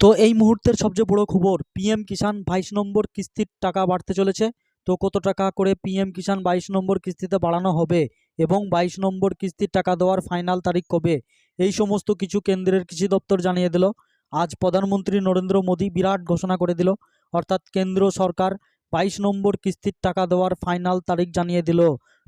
তো এই মুহূর্তের সবচেয়ে বড় খবর পিএম কিষাণ বাইশ নম্বর কিস্তির টাকা বাড়তে চলেছে। তো কত টাকা করে পিএম কিষাণ বাইশ নম্বর কিস্তিতে বাড়ানো হবে এবং বাইশ নম্বর কিস্তির টাকা দেওয়ার ফাইনাল তারিখ কবে? এই সমস্ত কিছু কেন্দ্রের কৃষি দপ্তর জানিয়ে দিল। আজ প্রধানমন্ত্রী নরেন্দ্র মোদী বিরাট ঘোষণা করে দিল। অর্থাৎ কেন্দ্র সরকার বাইশ নম্বর কিস্তির টাকা দেওয়ার ফাইনাল তারিখ জানিয়ে দিল।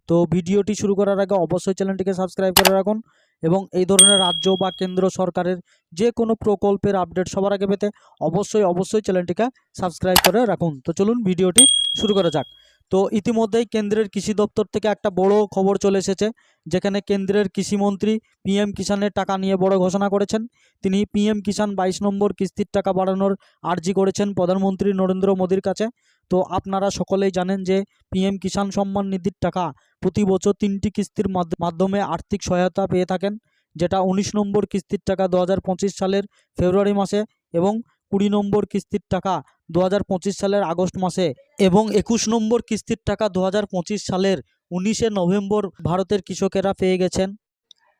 তো ভিডিওটি শুরু করার আগে অবশ্যই চ্যানেলটিকে সাবস্ক্রাইব করে রাখুন। এবং এই ধরনের রাজ্য বা কেন্দ্র সরকারের যে কোনো প্রকল্পের আপডেট সবার আগে পেতে অবশ্যই অবশ্যই চ্যানেলটিকে সাবস্ক্রাইব করে রাখুন। তো চলুন, ভিডিওটি শুরু করা যাক। তো ইতিমধ্যেই কেন্দ্রের কৃষি দপ্তর থেকে একটা বড় খবর চলে এসেছে, যেখানে কেন্দ্রের কৃষিমন্ত্রী পিএম কিষাণের টাকা নিয়ে বড় ঘোষণা করেছেন। তিনি পিএম কিষাণ বাইশ নম্বর কিস্তির টাকা বাড়ানোর আর্জি করেছেন প্রধানমন্ত্রী নরেন্দ্র মোদীর কাছে। তো আপনারা সকলেই জানেন যে পিএম কিষাণ সম্মান নিধির টাকা প্রতি বছর তিনটি কিস্তির মাধ্য- মাধ্যমে আর্থিক সহায়তা পেয়ে থাকেন, যেটা উনিশ নম্বর কিস্তির টাকা দু হাজার পঁচিশ সালের ফেব্রুয়ারি মাসে এবং কুড়ি নম্বর কিস্তির টাকা দু হাজার পঁচিশ সালের আগস্ট মাসে এবং একুশ নম্বর কিস্তির টাকা দু হাজার পঁচিশ সালের উনিশে নভেম্বর ভারতের কৃষকেরা পেয়ে গেছেন।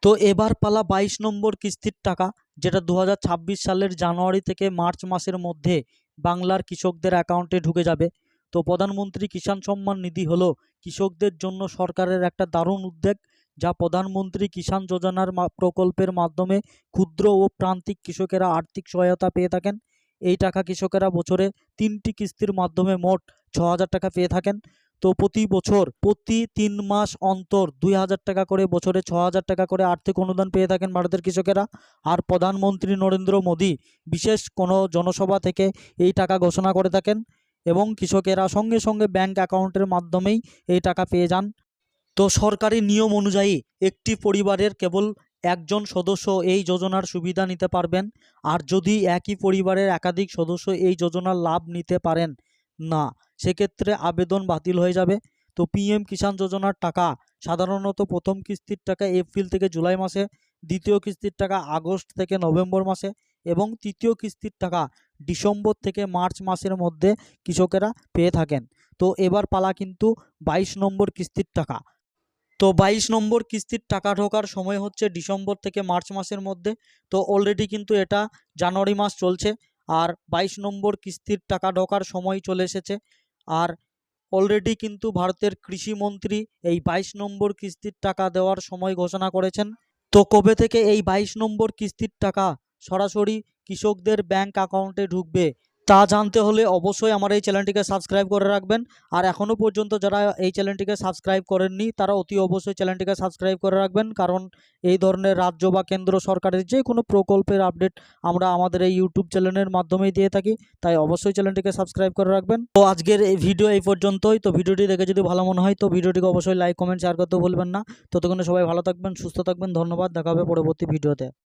তো এবার পালা বাইশ নম্বর কিস্তির টাকা, যেটা দু হাজার ছাব্বিশ সালের জানুয়ারি থেকে মার্চ মাসের মধ্যে বাংলার কৃষকদের অ্যাকাউন্টে ঢুকে যাবে। তো প্রধানমন্ত্রী কিষাণ সম্মান নিধি হলো কৃষকদের জন্য সরকারের একটা দারুণ উদ্যোগ, যা প্রধানমন্ত্রী কিষাণ যোজনার প্রকল্পের মাধ্যমে ক্ষুদ্র ও প্রান্তিক কৃষকেরা আর্থিক সহায়তা পেয়ে থাকেন। এই টাকা কৃষকেরা বছরে তিনটি কিস্তির মাধ্যমে মোট ছ হাজার টাকা পেয়ে থাকেন। তো প্রতি বছর, প্রতি তিন মাস অন্তর দুই হাজার টাকা করে বছরে ছ হাজার টাকা করে আর্থিক অনুদান পেয়ে থাকেন ভারতের কৃষকেরা। আর প্রধানমন্ত্রী নরেন্দ্র মোদী বিশেষ কোনো জনসভা থেকে এই টাকা ঘোষণা করে থাকেন এবং কৃষকেরা সঙ্গে সঙ্গে ব্যাংক অ্যাকাউন্টের মাধ্যমেই এই টাকা পেয়ে যান। তো সরকারি নিয়ম অনুযায়ী একটি পরিবারের কেবল একজন সদস্য এই যোজনার সুবিধা নিতে পারবেন, আর যদি একই পরিবারের একাধিক সদস্য এই যোজনার লাভ নিতে পারেন, না, সেক্ষেত্রে আবেদন বাতিল হয়ে যাবে। তো পিএম কিষাণ যোজনার টাকা সাধারণত প্রথম কিস্তির টাকা এপ্রিল থেকে জুলাই মাসে, দ্বিতীয় কিস্তির টাকা আগস্ট থেকে নভেম্বর মাসে এবং তৃতীয় কিস্তির টাকা ডিসেম্বর থেকে মার্চ মাসের মধ্যে কৃষকেরা পেয়ে থাকেন। তো এবার পালা কিন্তু বাইশ নম্বর কিস্তির টাকা। তো বাইশ নম্বর কিস্তির টাকা ঢোকার সময় হচ্ছে ডিসেম্বর থেকে মার্চ মাসের মধ্যে। তো অলরেডি কিন্তু এটা জানুয়ারি মাস চলছে। আর বাইশ নম্বর কিস্তির টাকা ঢোকার সময় চলে এসেছে। আর অলরেডি কিন্তু ভারতের কৃষিমন্ত্রী এই বাইশ নম্বর কিস্তির টাকা দেওয়ার সময় ঘোষণা করেছেন। তো কবে থেকে এই বাইশ নম্বর কিস্তির টাকা সরাসরি কৃষকদের ব্যাংক অ্যাকাউন্টে ঢুকবে? তা জানতে হলে অবশ্যই আমার এই চ্যানেলটিকে সাবস্ক্রাইব করে রাখবেন। আর এখনও পর্যন্ত যারা এই চ্যানেলটিকে সাবস্ক্রাইব করেননি, তারা অতি অবশ্যই চ্যানেলটিকে সাবস্ক্রাইব করে রাখবেন। কারণ এই ধরনের রাজ্য বা কেন্দ্র সরকারের যে কোনো প্রকল্পের আপডেট আমরা আমাদের এই ইউটিউব চ্যানেলের মাধ্যমেই দিয়ে থাকি। তাই অবশ্যই চ্যানেলটিকে সাবস্ক্রাইব করে রাখবেন। তো আজকের এই ভিডিও এই পর্যন্তই। তো ভিডিওটি দেখে যদি ভালো মনে হয়, তো ভিডিওটিকে অবশ্যই লাইক কমেন্ট শেয়ার করতে ভুলবেন না। ততক্ষণে সবাই ভালো থাকবেন, সুস্থ থাকবেন। ধন্যবাদ। দেখা হবে পরবর্তী ভিডিওতে